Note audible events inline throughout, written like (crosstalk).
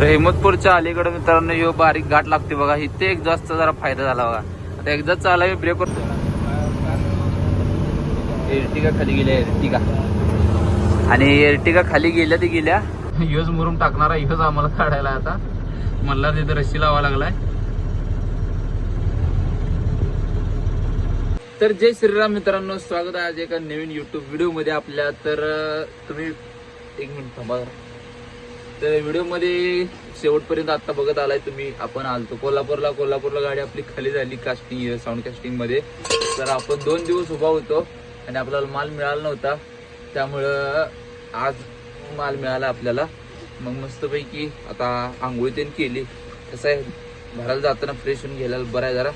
रहमतपूरच्या अलीकडे मित्रांनो यो बारीक घाट लागते बघा. इथे एक जास्त जरा फायदा झाला बघा. आता एकदाच चालला मी ब्रेक करतो. एर्टिगा खाली गेल्या एर्टिगा. आणि एर्टिगा खाली गेल्या ते गेल्या. योज मुरुम टाकणारा योज आम्हाला काढायला आता. मला तिथे रस्सी लावा लागलाय. तर जय श्रीराम मित्रांनो स्वागत आहे आज एका नवीन युट्यूब व्हिडिओमध्ये आपल्या. तर तुम्ही एक मिनिट थांबा तर व्हिडिओमध्ये शेवटपर्यंत आता बघत आलाय तुम्ही. आपण आलतो कोल्हापूरला. कोल्हापूरला गाडी आपली खाली झाली कास्टिंग साऊंड कास्टिंगमध्ये. तर आपण दोन दिवस उभा होतो आणि आपल्याला माल मिळाला नव्हता. त्यामुळं आज माल मिळाला आपल्याला. मग मस्तपैकी आता आंघोळी तेन केली. कसं आहे? भरायला जाताना फ्रेश होऊन घ्यायला बरं आहे जरा.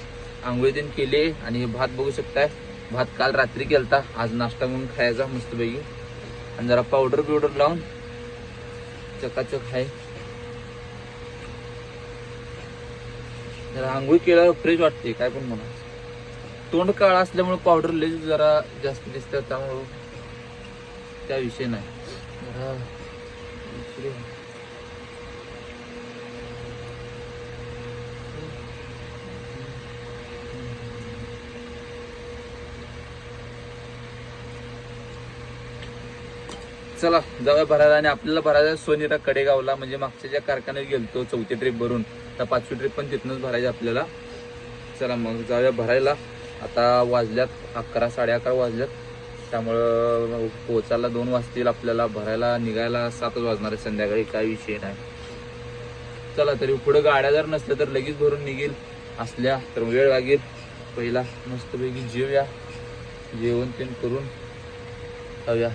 आंघोळी तेन केली आणि हे भात बघू शकताय. भात काल रात्री केलता. आज नाश्ता म्हणून खायचा मस्तपैकी. आणि जरा पावडर बिवडर लावून चकाचक आहे. जरा आंघोळ केल्यावर फ्रेश वाटते काय पण म्हणा. तोंड काळा असल्यामुळे पावडर लेज जरा जास्त दिसतात त्यामुळं त्या विषय नाही जरा दुसरी- चला जाऊया भरायला आणि आपल्याला भरायला सोनेरा सोनीरा कडेगावला. म्हणजे मागच्या ज्या कारखान्यात गेलतो चौथी ट्रिप भरून तर पाचवी ट्रिप पण तिथूनच भरायची आपल्याला. चला मग जाऊया भरायला. आता वाजल्यात अकरा साडे अकरा वाजल्यात. त्यामुळं पोचायला दोन वाजतील आपल्याला. भरायला निघायला सातच वाजणार आहे संध्याकाळी काही विषय नाही. चला तरी पुढे गाड्या जर नसल्या तर लगेच भरून निघेल. असल्या तर वेळ लागेल. पहिला मस्तपैकी जेवूया. जेवण तेन करून जाऊया.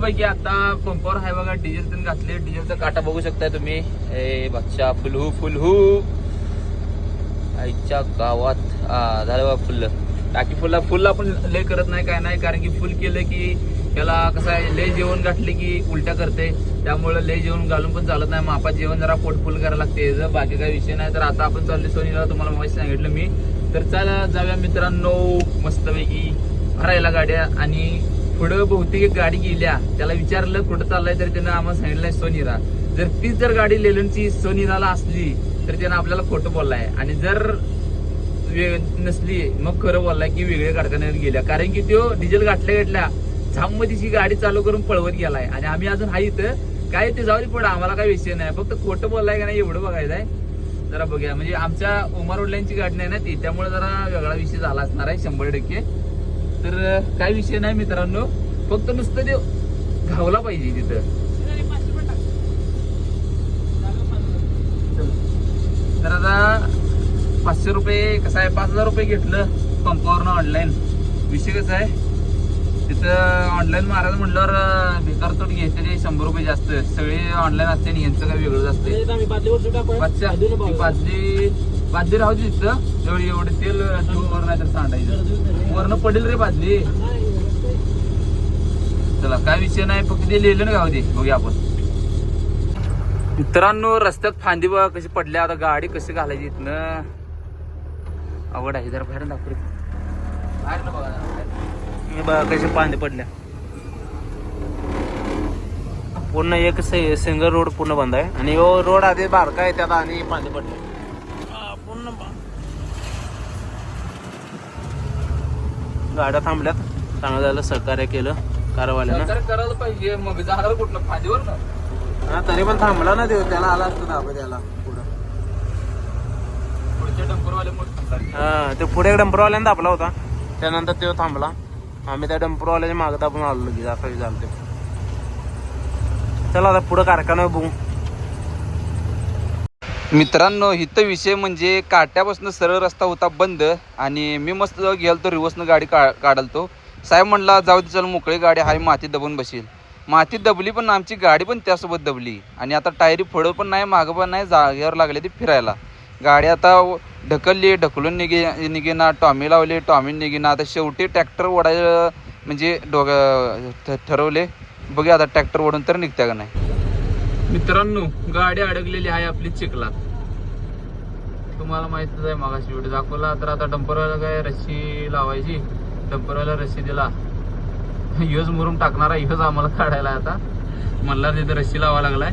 पैकी आता पंपावर आहे बघा डिझेल तर घातले. डिझेलचा काटा बघू शकताय तुम्ही. ए बच्चा फुलहू फुलहू. आईच्या गावात झालं बा फुल. टाकी फुलला फुल आपण लय करत नाही काय नाही. कारण की फुल केलं की त्याला कसं आहे लय जेवण घातले की उलट्या करते. त्यामुळे लय जेवण घालून पण चालत नाही. मापा जेवण जरा पोटफुल करायला लागते. जर बाकी काही विषय नाही तर आता आपण चालले सोनीला. तुम्हाला माहिती सांगितलं मी. तर चला जाऊया मित्रांनो. मस्तपैकी भरायला गाड्या. आणि पुढं बहुतेक एक गाडी गेल्या. त्याला विचारलं कुठं चाललंय? तर त्यानं आम्हाला सांगितलंय सोनीरा जर तीच जर गाडी लेलनची सोनीराला असली तर त्यानं आपल्याला खोटं बोललाय. आणि जर नसली मग खरं बोललाय की वेगळ्या कारखान्यात गेल्या. कारण की तो डिझेल गाठल्या गाठल्या झाम गाडी चालू करून पळवत गेलाय. आणि आम्ही अजून आहे इथं. काय ते जाऊ दे पुढे आम्हाला काही विषय नाही. फक्त खोटं बोललाय का नाही एवढं बघायचं आहे. जरा बघूया. म्हणजे आमच्या उमर वडिलांची घटना नाही ना ती त्यामुळे जरा वेगळा विषय झाला असणार आहे शंभर टक्के. तर काय विषय नाही मित्रांनो. फक्त नुसतं ते घावला पाहिजे तिथं. तर आता पाचशे रुपये कसं आहे? पाच हजार रुपये घेतलं पंपावरनं ऑनलाईन विषय कसा आहे? तिथं ऑनलाईन मारायचं म्हटल्यावर अं, भिकार तोट घ्यायचे ते शंभर रुपये जास्त. सगळे ऑनलाईन असते आणि यांचं काही वेगळंच असते. पाचशे ती बादली राहू दे तिथं. एवढी एवढे तेल वर नाही तर सांडायचं. वरनं पडेल रे बादली. चला काय विषय नाही फक्त ते लिहिलं ना गाव दे बघूया आपण. मित्रांनो रस्त्यात फांदी बघा कशी पडल्या. आता गाडी कशी घालायची इथनं. अवघड आहे जरा बाहेर दाखव रे. बाहेर ना बघा. हे बघा कसे पाणी पडल्या पूर्ण एक सिंगल रोड पूर्ण बंद आहे. आणि हो रोड आधी बारका आहे त्यात आणि पाणी पडले. पूर्ण गाड्या थांबल्यात. चांगलं झालं सहकार्य केलं कारवाल्यानं. करायला पाहिजे. मग जाणार कुठलं फांदीवर ना हा तरी पण थांबला ना देव त्याला आला असतो दाबा त्याला पुढं. हा ते पुढे डंपरवाल्यानं दाबला होता. त्यानंतर तो थांबला. आम्ही त्या डंपरवाल्याच्या मागं पण आलो लगेच असं झालं ते. चला आता पुढं कारखाना बघू. मित्रांनो इथं विषय म्हणजे काट्यापासून सरळ रस्ता होता बंद आणि मी मस्त गेलो तो रिवर्सनं गाडी का काढलतो. साहेब म्हणला जाऊ दे चल मोकळी गाडी हाय माती दबून बसेल. माती दबली पण आमची गाडी पण त्यासोबत दबली. आणि आता टायरी पुढं पण नाही मागं पण नाही जागेवर लागले ती फिरायला. गाडी आता ढकलली ढकलून निघे निघेना टॉमी लावली टॉमी निघेना. आता शेवटी ट्रॅक्टर ओढायला म्हणजे डोग ठरवले. बघूया आता ट्रॅक्टर ओढून तर निघत्या का नाही. मित्रांनो गाडी अडकलेली आहे आपली चिखलात. तुम्हाला माहितच आहे मागाशी व्हिडिओ दाखवला. तर आता डंपरवाला काय रस्सी लावायची? डंपरवाला रस्सी दिला. (laughs) ह्योच मुरुम टाकणारा ह्योच आम्हाला काढायला आता. मला तिथे रस्सी लावा लागलाय.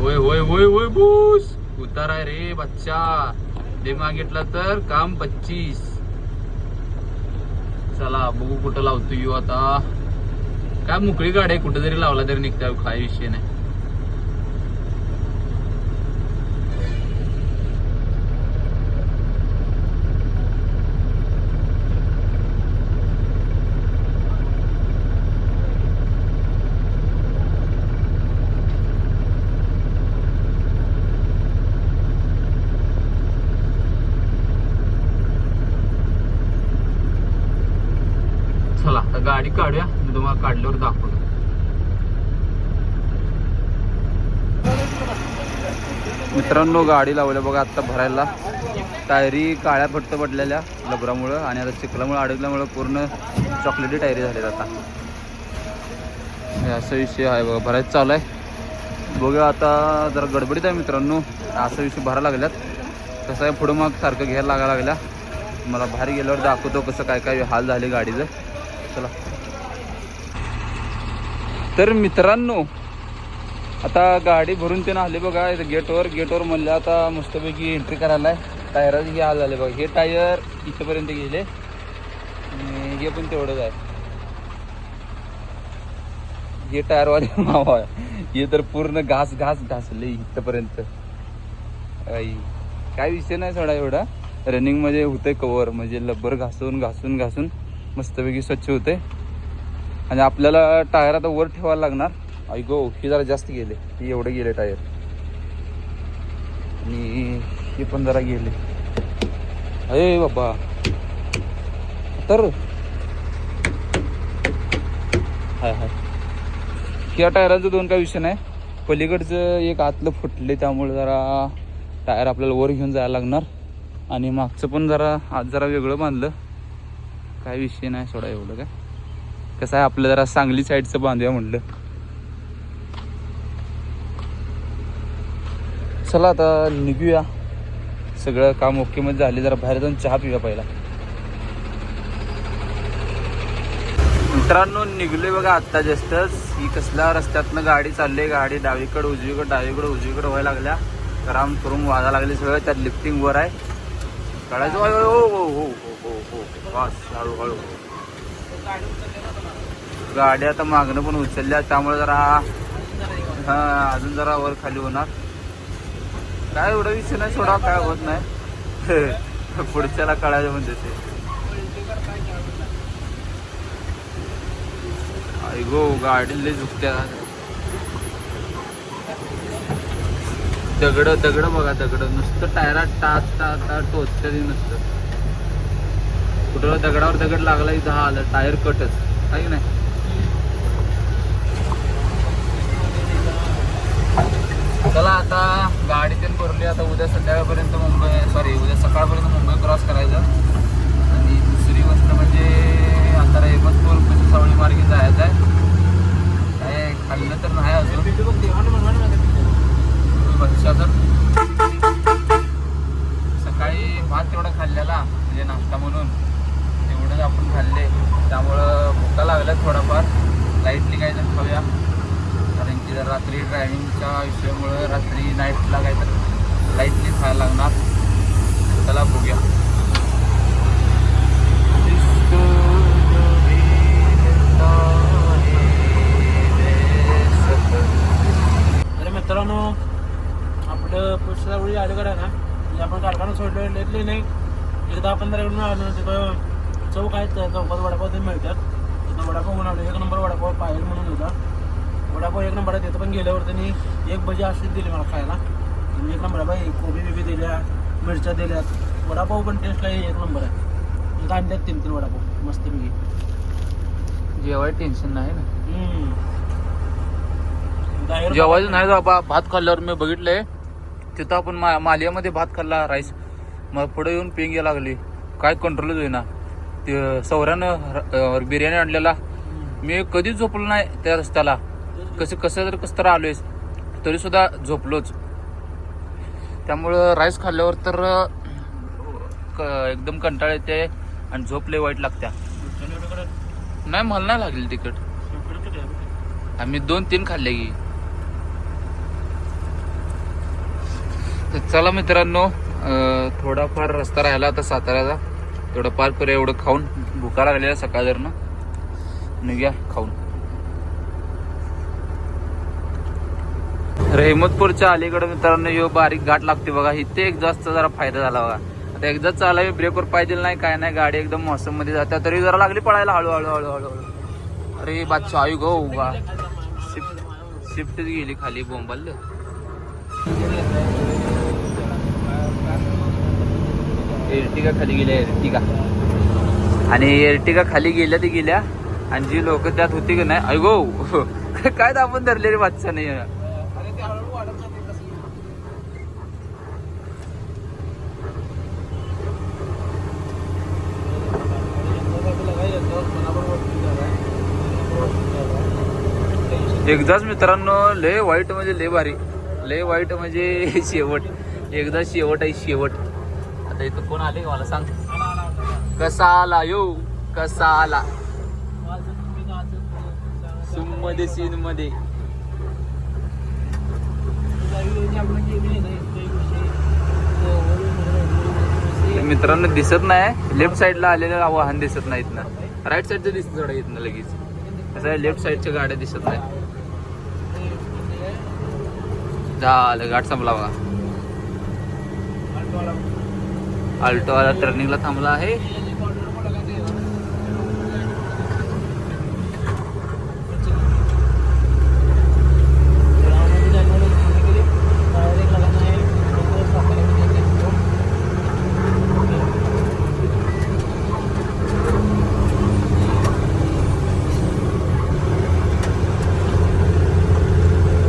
होय होय होय होय बूस. उताराय रे बच्चा. डेमा मागितला तर काम पच्चीस. चला बघू कुठं लावतो यू आता. काय मोकळी गाडी आहे कुठं जरी लावला तरी निघता काय विषय नाही चला आता गाडी काढूया मी तुम्हाला काढल्यावर दाखवतो मित्रांनो गाडी लावल्या बघा आत्ता भरायला. टायरी काळ्या फट्ट पडलेल्या लबरामुळं आणि आता चिखलामुळे अडकल्यामुळं पूर्ण चॉकलेटी टायरी झाली आता. हे असा विषय आहे बघा भरायचं चालू आहे. बघा आता जरा गडबडीत आहे मित्रांनो असा विषय भरा लागल्यात. कसं आहे पुढं मग सारखं घ्यायला लागायला लागल्या. मला बाहेर गेल्यावर दाखवतो कसं काय काय हाल झाले गाडीचं. चला. तर मित्रांनो आता गाडी भरून ते आली बघा इथं गेटवर. गेटवर म्हणलं आता मस्तपैकी एंट्री करायला आहे टायराचे हे हाल झाले बघा. हे टायर इथंपर्यंत गेले. आणि हे पण तेवढंच आहे. हे टायरवाले (laughs) मावा आहे. हे तर पूर्ण घास घास घासले इथंपर्यंत. आई काय विषय नाही सोडा एवढा. रनिंगमध्ये होतंय कवर म्हणजे लब्बर घासून घासून घासून मस्तपैकी स्वच्छ होते आणि आपल्याला टायर आता वर ठेवायला लागणार. ऐगो हे जरा जास्त गेले. हे एवढे गेले टायर. आणि हे पण जरा गेले. अरे बाबा. तर? हाय हाय. या टायराचं दोन काय विषय नाही. पलीकडचं एक आतलं फुटले त्यामुळे जरा टायर आपल्याला वर घेऊन जायला लागणार. आणि मागचं पण जरा आज जरा वेगळं बांधलं. काय विषय नाही सोडा एवढं काय. कसं आहे आपलं जरा सांगली साईडचं बांधूया म्हटलं चला आता निघूया. सगळं काम ओके मध्ये झाले. जरा बाहेर जाऊन चहा पिऊया पहिला. मित्रांनो निघलोय बघा आत्ता जस्टच ही कसल्या रस्त्यातनं गाडी चालली गाडी डावीकडे उजवीकडे डावीकडे उजवीकडे व्हायला लागल्या. राम करून वाजा लागले सगळं. त्यात लिफ्टिंग वर आहे. कळायचं हो हो हो हो हो हो. बस हळूहळू. गाडी आता मागणं पण उचलल्या. त्यामुळे जरा हा अजून जरा वर खाली होणार. काय एवढा विषय नाही सोडा काय होत नाही. (laughs) पुढच्याला कळायचं म्हणते ते. आई गो गाडी लय झुकत्या. दगड दगड बघा दगड. नुसतं टायरा टाच टाच टाच टोचत्या नुसतं. कुठं दगडावर दगड लागला की दहा आलं टायर कटच. काही नाही? चला आता गाडी पण भरली आता उद्या संध्याकाळपर्यंत मुंबई सॉरी उद्या सकाळपर्यंत मुंबई क्रॉस करायचं. आणि दुसरी गोष्ट म्हणजे आता रेमतपूर सावळी मार्गे जायचं आहे काय खाल्लं तर नाही अजून बच्चा तर सकाळी भात तेवढा खाल्लेला म्हणजे नाश्ता म्हणून तेवढंच आपण खाल्ले त्यामुळं भुका लागल्या थोडाफार लाईटली काय तर खाऊया कारण की जर रात्री ड्रायव्हिंगच्या विषयामुळं रात्री नाईटला काय तर लाईटली खायला लागणार चला बघूया तर मित्रांनो आपलं पुढच्या वेळी अलीकडे आहे ना म्हणजे आपण कारखाना सोडलं लेटले नाही एकदा आपण जर इकडून आलो तिथं चौक आहेत त्या चौकात वडापाव ते मिळतात. तिथं वडापाव आलो एक नंबर वडापाव पायल म्हणून होता. वडापाव एक नंबर आहे तिथं पण गेल्यावर त्यांनी एक भजी अशीच दिली मला खायला. एक नंबर आहे बाई कोबी बिबी दिल्या मिरच्या दिल्यात वडापाव पण टेस्टला एक नंबर आहे. तिथं आणल्यात तीन तीन वडापाव. मस्तपैकी. जेवाय टेन्शन नाही ना. जेवायचं नाही बाबा. भात खाल्ल्यावर मी बघितलंय तिथं आपण मा मालियामध्ये भात खाल्ला राईस मग पुढे येऊन पेंग लागली. काय कंट्रोलच होईना. ते बिर्याणी आणलेला. मी कधीच झोपलो नाही त्या रस्त्याला. कसं कसं जर कसं तर आलोयस तरी सुद्धा झोपलोच. त्यामुळं राईस खाल्ल्यावर तर क- एकदम कंटाळ येते आणि झोप लय वाईट लागत्या नाही मला नाही लागली तिकट आम्ही दोन तीन खाल्ले की. तर चला मित्रांनो थोडाफार रस्ता राहिला आता साताऱ्याचा. तेवढं पार करूया एवढं खाऊन. भुका लागलेल्या सकाळवरनं. निघ्या खाऊन. रेहमतपूरच्या अलीकडे मित्रांनो यो बारीक घाट लागते बघा. इथे एक जास्त जरा फायदा झाला बघा. आता एकदा मी ब्रेकवर पाहिजे नाही काय नाही गाडी एकदम मौसममध्ये जाते तरी जरा लागली पडायला हळू हळू हळू हळू हळू अरे बादशा आयु गो उगा. शिफ्ट शिफ्टच गेली खाली बोंबाल एर्टिगा खाली गेल्या एर्टिगा. आणि एर्टिगा खाली गेल्या ती गेल्या आणि जी लोक त्यात होती की नाही अगो (laughs) काय आपण धरले रे बादशाह नाही एकदाच मित्रांनो लय वाईट म्हणजे लय भारी. लय वाईट म्हणजे (laughs) शेवट. एकदा शेवट आहे शेवट. आता इथं कोण आले मला सांग. कसा आला? यो कसा आला? सुममध्ये सीन मध्ये मित्रांनो दिसत नाही. लेफ्ट साईडला आलेलं वाहन दिसत नाहीत ना राईट साईडचं दिसत थोडं इथनं लगेच. असं लेफ्ट साईडच्या गाड्या दिसत नाही. झालं गाठ संपला बघा. अल्टोवाला टर्निंगला थांबला आहे.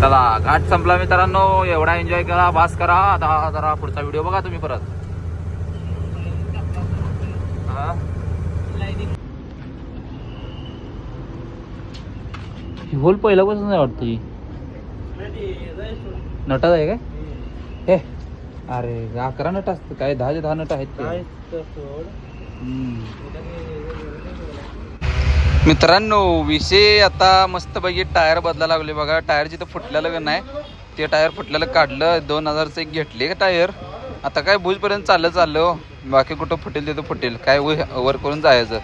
चला घाट संपला मित्रांनो. एवढा एन्जॉय करा भास करा. आता जरा पुढचा व्हिडिओ बघा तुम्ही परत. हा. ही होल पहिल्यापासून नाही वाटतं ही. नटात आहे काय? हे. अरे अकरा नट असतं. काय दहा ते दहा नट आहेत ते. मित्रांनो विषय आता मस्तपैकी टायर बदलायला लागले बघा. टायर जिथं फुटलेलं का नाही ते टायर फुटलेलं काढलं. दोन हजारचं एक घेतले का टायर? आता काय भुजपर्यंत चाललं चाललं हो. बाकी कुठं फुटेल तिथं फुटेल. काय वर करून जायचं.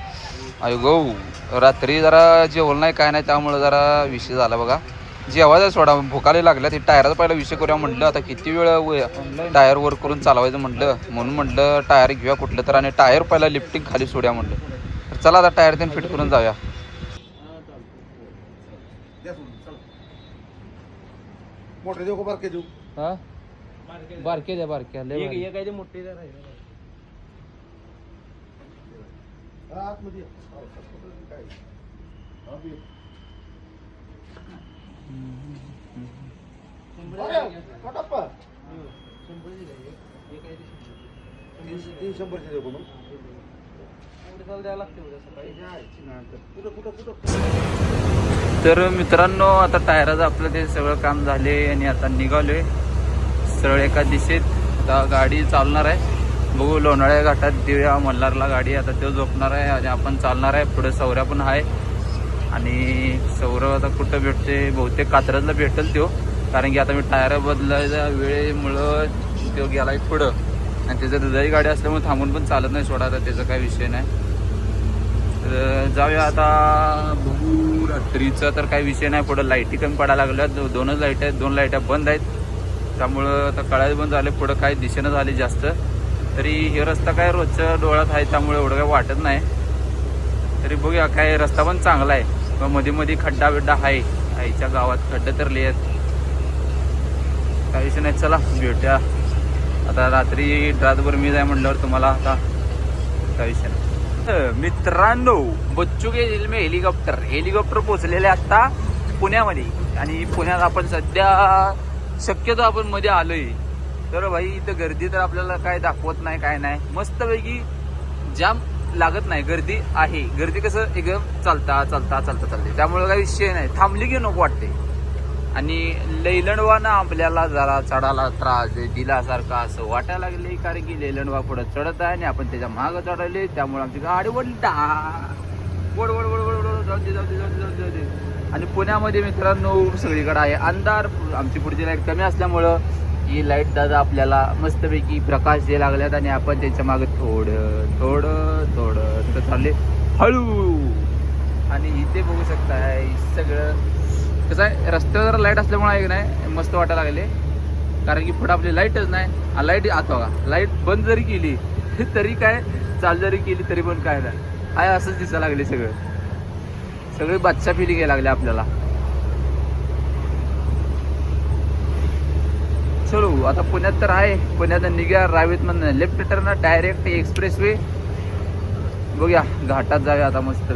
अयो गो रात्री जरा जेवण नाही काय नाही त्यामुळं जरा विषय झाला बघा. जेवायचा सोडा भुकाले लागल्या ते टायरचा पहिला विषय करूया म्हटलं. आता किती वेळ टायर वर करून चालवायचं म्हटलं. म्हणून म्हटलं टायर घेऊया कुठलं तर. आणि टायर पहिला लिफ्टिंग खाली सोड्या म्हटलं. तर चला आता टायर त्यांनी फिट करून जाऊया. मोठे देऊ का बारके देऊ? हा? बारके द्या बारक्या लय भारी. काय मोठी राहील आतमध्ये ये. काय? बी. अरे. तीन- तीन शंभरचे देऊ का मग? कुठं कुठं कुठं तर मित्रांनो आता टायराचं आपलं ते सगळं काम झाले आणि आता निघालोय सरळ एका दिशेत आता गाडी चालणार आहे. बघू लोणाळ्या घाटात देऊया मल्हारला गाडी आता तो झोपणार आहे आणि आपण चालणार आहे. पुढे सौऱ्या पण आहे. आणि सौरव आता कुठं भेटते बहुतेक कात्रजला भेटेल तो. कारण की आता मी टायर बदलायच्या वेळेमुळं तो गेलाय पुढं. आणि त्याचं दुधाची गाडी असल्यामुळे थांबून पण चालत नाही सोडा आता त्याचा काही विषय नाही. तर जाऊया आता. बघू रात्रीचा तर काही विषय नाही. पुढं लाईटी कमी पडायला लागल्या दोनच लाइट आहेत. दोन लाईट्या बंद आहेत. त्यामुळं आता कळायला बंद झाले पुढं काय दिशेनं झाली जास्त. तरी हे रस्ता काय रोजच्या डोळ्यात आहे त्यामुळे एवढं काय वाटत नाही. तरी बघूया काय रस्ता पण चांगला आहे. मग मध्ये मध्ये खड्डा बिड्डा आहे. आईच्या गावात खड्डे तर लिहित काही विषय नाही. चला भेटूया. आता रात्री रातभर मी जाय म्हटल्यावर तुम्हाला आता काही विषय नाही. मित्रांनो बच्चू के मी हेलिकॉप्टर हेलिकॉप्टर पोहोचलेले आता पुण्यामध्ये. आणि पुण्यात आपण सध्या शक्यतो आपण मध्ये आलोय. तर भाई इथं गर्दी तर आपल्याला काय दाखवत नाही काय नाही. मस्तपैकी जाम लागत नाही. गर्दी आहे. गर्दी कसं एकदम चालता चालता चालता चालते. त्यामुळे काही विषय नाही. थांबली की नको वाटते. आणि लैलंडवानं आपल्याला जरा चढायला त्रास दे- असं वाटायला लागले कारण की लैलंडवा पुढे चढत आहे आणि आपण त्याच्या मागं चढवले त्यामुळे आमची गाडी वडली वड वड वड वड जाऊ दे जाऊ दे जाऊ दे, जाऊ दे. आणि पुण्यामध्ये मित्रांनो सगळीकडे आहे. अंधार आमची पुढची लाइट कमी असल्यामुळं ही लाइट दादा आपल्याला मस्तपैकी प्रकाश द्यायला लागल्यात आणि आपण त्याच्यामागे थोडं थोडं थोडं तर चालले हळू. आणि इथे बघू शकताय सगळं. कसं आहे रस्त्यावर जरा लाइट असल्यामुळे आहे की नाही मस्त वाटायला लागले. कारण की पुढं आपली लाईटच नाही. लाइट आता बघा. लाइट बंद जरी केली तरी काय चाल जरी केली तरी पण काय नाही. आहे असंच दिसायला लागले सगळं. सगळे बादशा फिलिंग यायला लागले आपल्याला. चलो आता पुण्यात तर आहे. पुण्यात निघ्या रावेत म्हणून left turn direct expressway बघूया घाटात जाऊया आता मस्त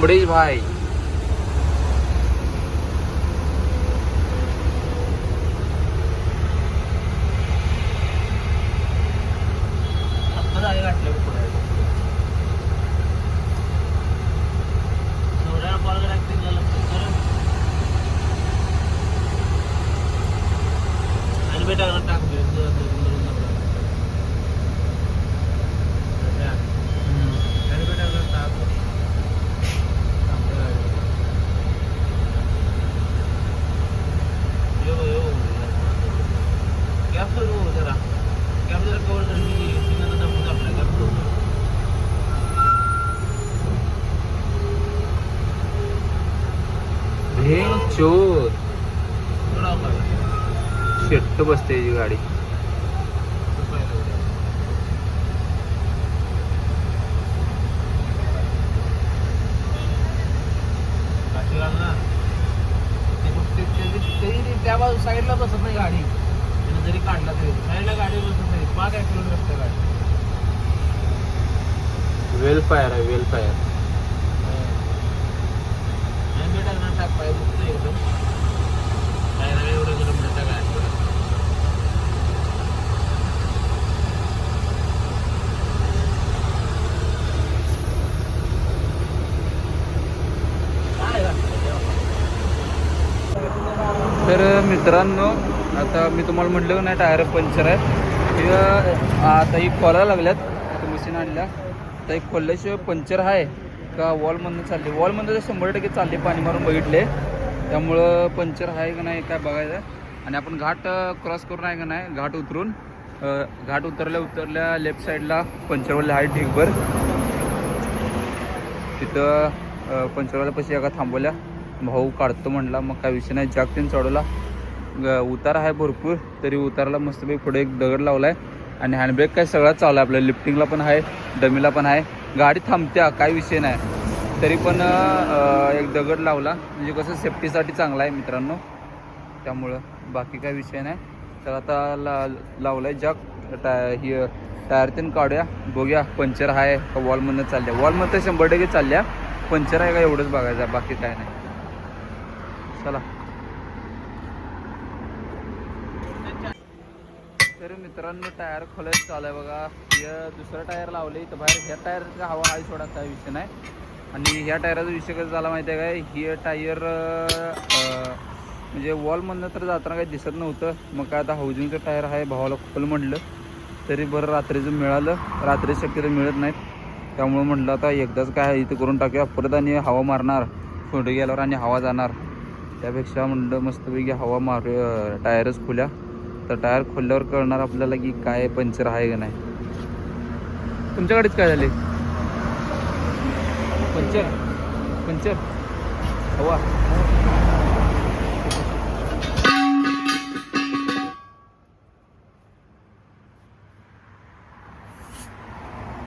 কোম্পানি ভাই അതിന് പറ്റി അങ്ങനെ बसते ही गाडी. त्या बाजू साईडला बसत नाही गाडी त्यानं जरी काढला तरी साईडला गाडी बसत नाही पाच ऍक्सिडेंट असते गाडी वेलफायर आहे वेलफायर नाही मी टाकणार टाक पाय दुखतं एकदम काय नाही एवढं किलोमीटरच्या गाडी काय तर मित्रांनो आता मी तुम्हाला म्हटलं नाही टायर पंक्चर आहे किंवा आता ही खोलायला लागल्यात. आता मशीन आणल्या. तर एक खोलल्याशिवाय पंक्चर आहे का वॉलमधनं चालली? वॉलमधनं तर शंभर टक्के चालली पाणी मारून बघितले. त्यामुळं पंक्चर आहे का नाही काय बघायचं. आणि आपण घाट क्रॉस करून आहे का नाही घाट उतरून घाट उतरल्या उतरल्या लेफ्ट साईडला पंक्चरवाले आहे ढीकभर तिथं पंचरवाल्यापाशी एका थांबवल्या. भाऊ काढतो म्हणला मग काय विषय नाही जागतीन चढवला उतार आहे भरपूर. तरी उताराला मस्तपैकी पुढे एक दगड लावला आहे आणि हँडब्रेक काय सगळा चालू आहे आपल्या लिफ्टिंगला पण आहे डमीला पण आहे. गाडी थांबत्या काय विषय नाही. तरी पण एक दगड लावला. म्हणजे कसं सेफ्टीसाठी चांगला आहे मित्रांनो. त्यामुळं बाकी काय विषय नाही. तर आता ला लावलाय जग. टाय ही टायर तीन काढूया. बघूया पंचर आहे का वॉलमधनं चालल्या. वॉलमधनं शंभर टक्के चालल्या. पंचर आहे का एवढंच बघायचं आहे, बाकी काय नाही. चला. मित्रांनो टायर खोलायचं चालू आहे बघा. हे दुसरं टायर लावले इथं बाहेर ह्या टायरचा हवा आहे सोडा काय विषय नाही. आणि ह्या टायराचा विषय कसं झाला माहिती आहे काय? हे टायर म्हणजे वॉलमधनं तर जाताना काही दिसत नव्हतं. मग काय आता हाऊजिंगचं टायर आहे भावाला खोल म्हटलं. तरी बरं रात्रीचं मिळालं. रात्री शक्यतो मिळत नाहीत. त्यामुळं म्हटलं आता एकदाच काय आहे इथं करून टाकूया. परत आणि हवा मारणार. पुढे गेल्यावर आणि हवा जाणार. त्यापेक्षा म्हणलं मस्तपैकी हवा मारू टायरच खुल्या. तर टायर खोलल्यावर कळणार आपल्याला की काय पंचर आहे का नाही. तुमच्याकडेच काय झाले? पंचर. पंचर? हवा.